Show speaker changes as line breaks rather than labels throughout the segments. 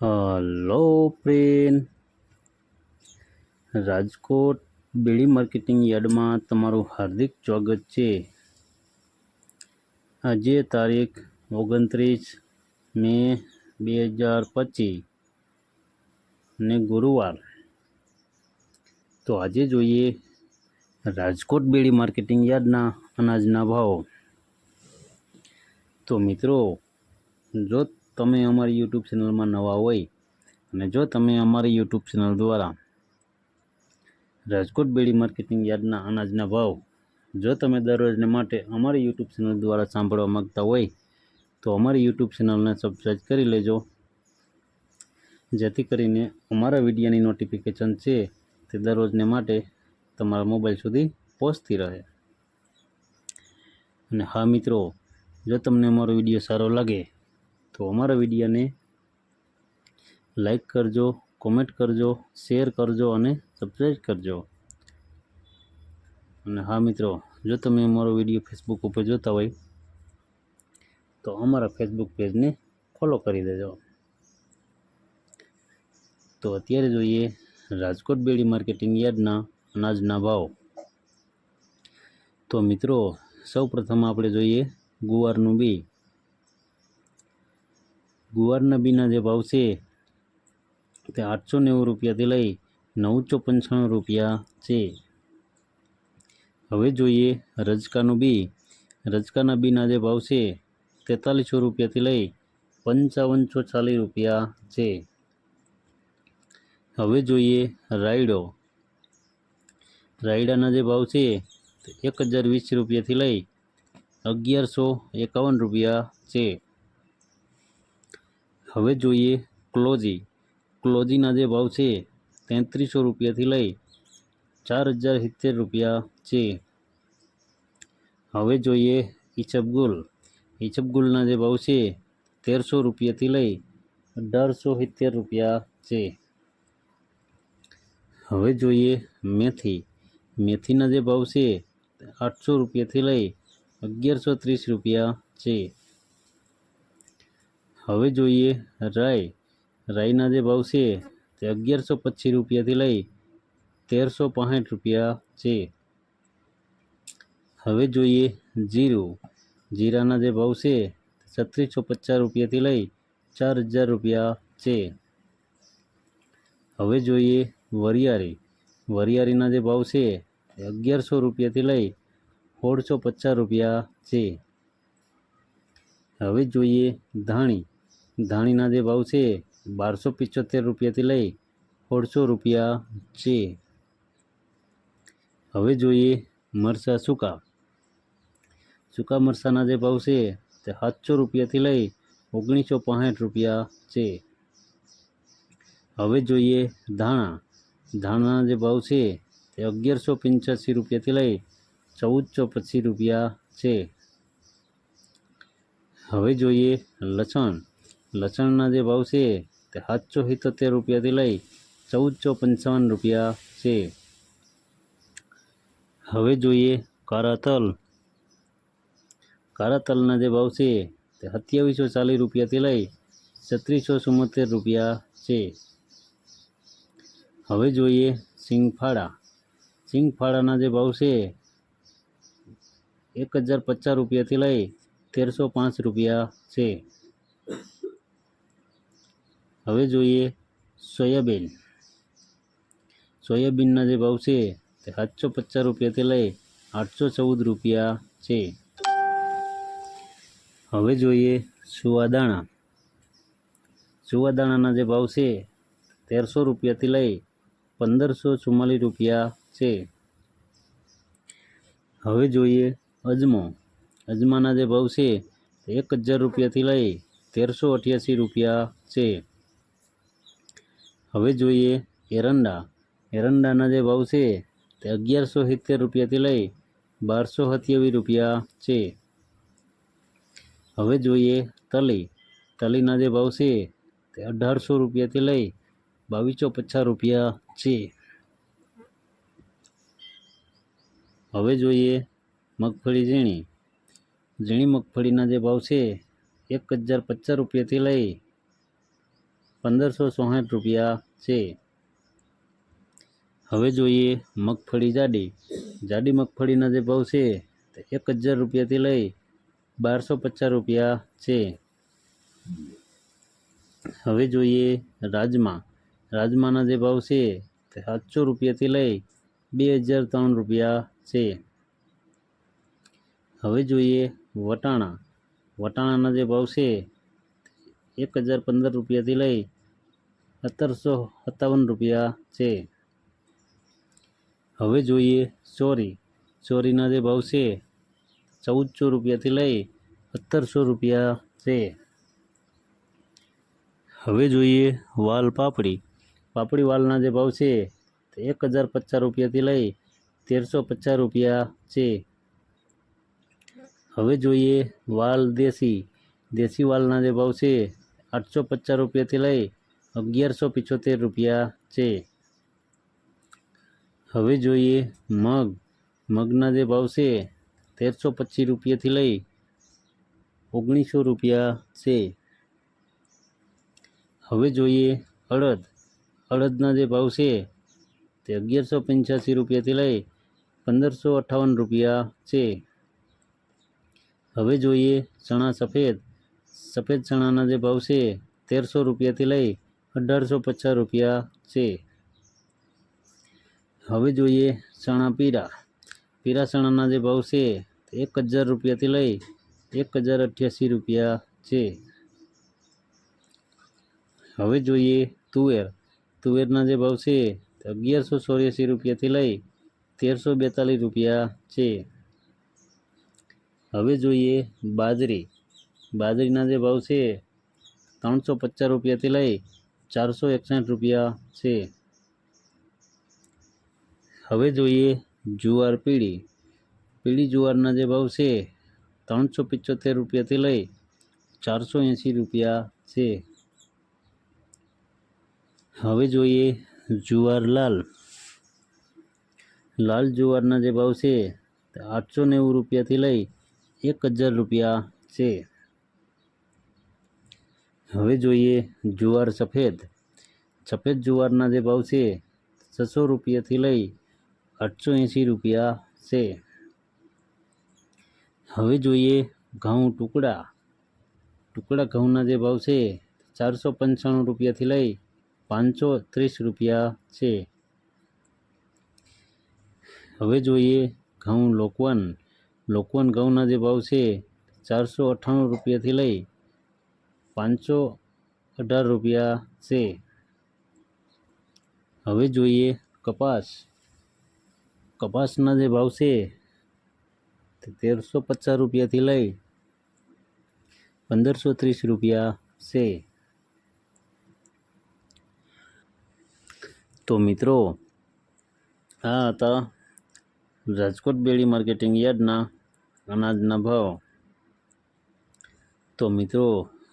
Hello પ્રેન Rajkot Bedi marketing યાર્ડમાં તમારું હાર્દિક સ્વાગત છે. આજે તારીખ ઓગણત્રીસ મે બે હજાર પચીસ ને ગુરુવાર. તો આજે જોઈએ રાજકોટ બેડી માર્કેટિંગ યાર્ડના અનાજના ભાવ. તો મિત્રો, જો તમે અમારી યુટ્યુબ ચેનલમાં નવા હોય અને જો તમે અમારી યુટ્યુબ ચેનલ દ્વારા રાજકોટ બેડી માર્કેટિંગ યાર્ડના અનાજના ભાવ જો તમે દરરોજને માટે અમારી યુટ્યુબ ચેનલ દ્વારા સાંભળવા માગતા હોય, તો અમારી યુટ્યુબ ચેનલને સબસ્ક્રાઈબ કરી લેજો. જેથી કરીને અમારા વિડીયોની નોટિફિકેશન છે તે દરરોજને માટે તમારા મોબાઈલ સુધી પહોંચતી રહે. અને હા મિત્રો, જો તમને અમારો વીડિયો સારો લાગે તો અમારા વિડીયોને લાઈક કરજો કોમેન્ટ કરજો શેર કરજો અને સબસ્ક્રાઈબ કરજો. અને હા મિત્રો, જો તમે અમારો વીડિયો ફેસબુક ઉપર જોતા હોય, તો અમારા ફેસબુક પેજને ફોલો કરી દેજો. તો અત્યારે જોઈએ રાજકોટ બેડી માર્કેટિંગ યાર્ડના અનાજના ભાવ. તો મિત્રો સૌ પ્રથમ આપણે જોઈએ ગુવારનું બી. ગુવારના બીના જે ભાવ છે, તે આઠસો નેવું રૂપિયાથી લઈ નવસો પંચાણું રૂપિયા છે. હવે જોઈએ રજકાનું બી. રજકાના બીના જે ભાવ છે, તેતાલીસો રૂપિયાથી લઈ પંચાવનસો ચાલીસ રૂપિયા છે. હવે જોઈએ રાયડો. રાયડાના જે ભાવ છે, તે એક હજાર વીસ રૂપિયાથી લઈ અગિયારસો એકાવન રૂપિયા છે. હવે જોઈએ ક્લોજી. ક્લોજીના જે ભાવ છે, તેત્રીસો રૂપિયાથી લઈ ચાર હજાર સિત્તેર રૂપિયા છે. હવે જોઈએ ઈચબગુલ ઈચબગુલના જે ભાવ છે, તેરસો રૂપિયાથી લઈ અઢારસો સિત્તેર રૂપિયા છે. હવે જોઈએ મેથી. મેથીના જે ભાવ છે, આઠસો રૂપિયાથી લઈ અગિયારસો ત્રીસ રૂપિયા છે. હવે જોઈએ રાઈ રાઈના જે ભાવ છે તે અગિયારસો પચીસ રૂપિયાથી લઈ તેરસો પાંસઠ રૂપિયા છે. હવે જોઈએ જીરું. જીરાના જે ભાવ છે છત્રીસો પચાસ રૂપિયાથી લઈ ચાર હજાર રૂપિયા છે. હવે જોઈએ વરિયાળી. વરિયાળીના જે ભાવ છે અગિયારસો રૂપિયાથી લઈ સોળસો પચાસ રૂપિયા છે. હવે જોઈએ ધાણી. ધાણીના જે ભાવ છે, બારસો પિચોતેર રૂપિયાથી લઈ સોળસો રૂપિયા છે. હવે જોઈએ મરચાં સૂકા. સૂકા મરચાંના જે ભાવ છે, તે સાતસો રૂપિયાથી લઈ ઓગણીસો પાંસઠ રૂપિયા છે. હવે જોઈએ ધાણા. ધાણાના જે ભાવ છે, તે અગિયારસો પંચ્યાસી રૂપિયાથી લઈ ચૌદસો પચીસ રૂપિયા છે. હવે જોઈએ લસણ. લસણના જે ભાવ છે તે સાતસો સિત્તોતેર રૂપિયાથી લઈ ચૌદસો પંચાવન રૂપિયા છે. હવે જોઈએ કાળા તલ. કાળા તલના જે ભાવ છે તે સત્યાવીસો ચાલીસ રૂપિયાથી લઈ છત્રીસો ચુમ્મોતેર રૂપિયા છે. હવે જોઈએ સિંગફાળા. સિંગફાળાના જે ભાવ છે એક હજાર પચાસ રૂપિયાથી લઈ તેરસો પાંચ રૂપિયા છે. હવે જોઈએ સોયાબીન. સોયાબીનના જે ભાવ છે તે સાતસો પચાસ રૂપિયાથી લઈ આઠસો ચૌદ રૂપિયા છે. હવે જોઈએ સુવાદાણા. સુવાદાણાના જે ભાવ છે તેરસો રૂપિયાથી લઈ પંદરસો ચુમ્માલીસ રૂપિયા છે. હવે જોઈએ અજમો. અજમાના જે ભાવ છે એક હજાર રૂપિયાથી લઈ તેરસો અઠ્યાસી રૂપિયા છે. હવે જોઈએ એરંડા. એરંડાના જે ભાવ છે તે અગિયારસો સિત્તેર રૂપિયાથી લઈ બારસો સત્યાવીસ રૂપિયા છે. હવે જોઈએ તલી. તલીના જે ભાવ છે તે અઢારસો રૂપિયાથી લઈ બાવીસો પચાસ રૂપિયા છે. હવે જોઈએ મગફળી ઝીણી. ઝીણી મગફળીના જે ભાવ છે એક હજાર પચાસ રૂપિયાથી લઈ પંદરસો ચોસઠ રૂપિયા છે. હવે જોઈએ મગફળી જાડી. જાડી મગફળીના જે ભાવ છે તે એક હજાર રૂપિયાથી લઈ બારસો પચાસ રૂપિયા છે. હવે જોઈએ રાજમા. રાજમાના જે ભાવ છે તે સાતસો રૂપિયાથી લઈ બે હજાર ત્રણ રૂપિયા છે. હવે જોઈએ વટાણા. વટાણાના જે ભાવ છે એક હજાર પંદર રૂપિયાથી લઈ સત્તરસો સત્તાવન રૂપિયા છે. હવે જોઈએ ચોરી. ચોરીના જે ભાવ છે, ચૌદસો રૂપિયાથી લઈ સત્તરસો રૂપિયા છે. હવે જોઈએ વાલ પાપડી. પાપડી વાલના જે ભાવ છે, એક હજાર પચાસ રૂપિયાથી લઈ તેરસો પચાસ રૂપિયા છે. હવે જોઈએ વાલ દેશી. દેશી વાલના જે ભાવ છે, આઠસો પચાસ રૂપિયાથી લઈ અગિયારસો પિચોતેર રૂપિયા છે. હવે જોઈએ મગ. મગના જે ભાવ છે, તેરસો પચીસ રૂપિયાથી લઈ ઓગણીસો રૂપિયા છે. હવે જોઈએ અડદ. અડદના જે ભાવ છે, તે અગિયારસો પંચ્યાસી રૂપિયાથી લઈ પંદરસો અઠ્ઠાવન રૂપિયા છે. હવે જોઈએ ચણા સફેદ. સફેદ ચણાના જે ભાવ છે, તેરસો રૂપિયાથી લઈ અઢારસો પચાસ રૂપિયા છે. હવે જોઈએ ચણા પીરા. પીરા ચણાના જે ભાવ છે, એક હજાર રૂપિયાથી લઈ એક હજાર અઠ્યાસી રૂપિયા છે. હવે જોઈએ તુવેર. તુવેરના જે ભાવ છે અગિયારસો ચોર્યાસી રૂપિયાથી લઈ તેરસો બેતાલીસ રૂપિયા છે. હવે જોઈએ બાજરી. બાજરીના જે ભાવ છે, ત્રણસો પચાસ રૂપિયાથી લઈ ચારસો એકસઠ રૂપિયા છે. હવે જોઈએ જુવાર પીળી. પીળી જુવારના જે ભાવ છે, ત્રણસો પિચોતેર રૂપિયાથી લઈ ચારસો એંસી રૂપિયા છે. હવે જોઈએ જુવાર લાલ. લાલ જુવારના જે ભાવ છે, આઠસો નેવું રૂપિયાથી લઈ એક હજાર રૂપિયા છે. હવે જોઈએ જુવાર સફેદ. સફેદ જુવારના જે ભાવ છે, છસો રૂપિયાથી લઈ આઠસો એંસી રૂપિયા છે. હવે જોઈએ ઘઉં ટુકડા. ટુકડા ઘઉંના જે ભાવ છે, ચારસો પંચાણું રૂપિયાથી લઈ પાંચસો ત્રીસ રૂપિયા છે. હવે જોઈએ ઘઉં લોકવન. લોકવન ઘઉંના જે ભાવ છે, ચારસો અઠ્ઠાણું રૂપિયાથી લઈ પાંચસો અઢાર રૂપિયા છે. હવે જોઈએ કપાસ. કપાસના જે ભાવ છે તેરસો પચાસ રૂપિયાથી લઈ પંદરસો ત્રીસ રૂપિયા છે. તો મિત્રો, આ હતા રાજકોટ બેડી માર્કેટિંગ યાર્ડના અનાજના ભાવ. તો મિત્રો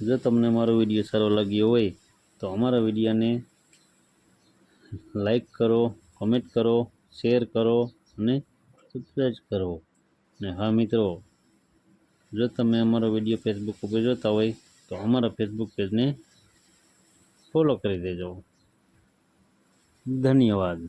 જો તમને મારો વીડિયો સારો લાગ્યો હોય, તો અમારા વિડીયાને લાઈક કરો, કોમેન્ટ કરો, શેર કરો અને સબસ્ક્રાઈબ કરો. અને હા મિત્રો, જો તમે અમારો વીડિયો ફેસબુક ઉપર જોતા હોય, તો અમારા ફેસબુક પેજને ફોલો કરી દેજો. ધન્યવાદ.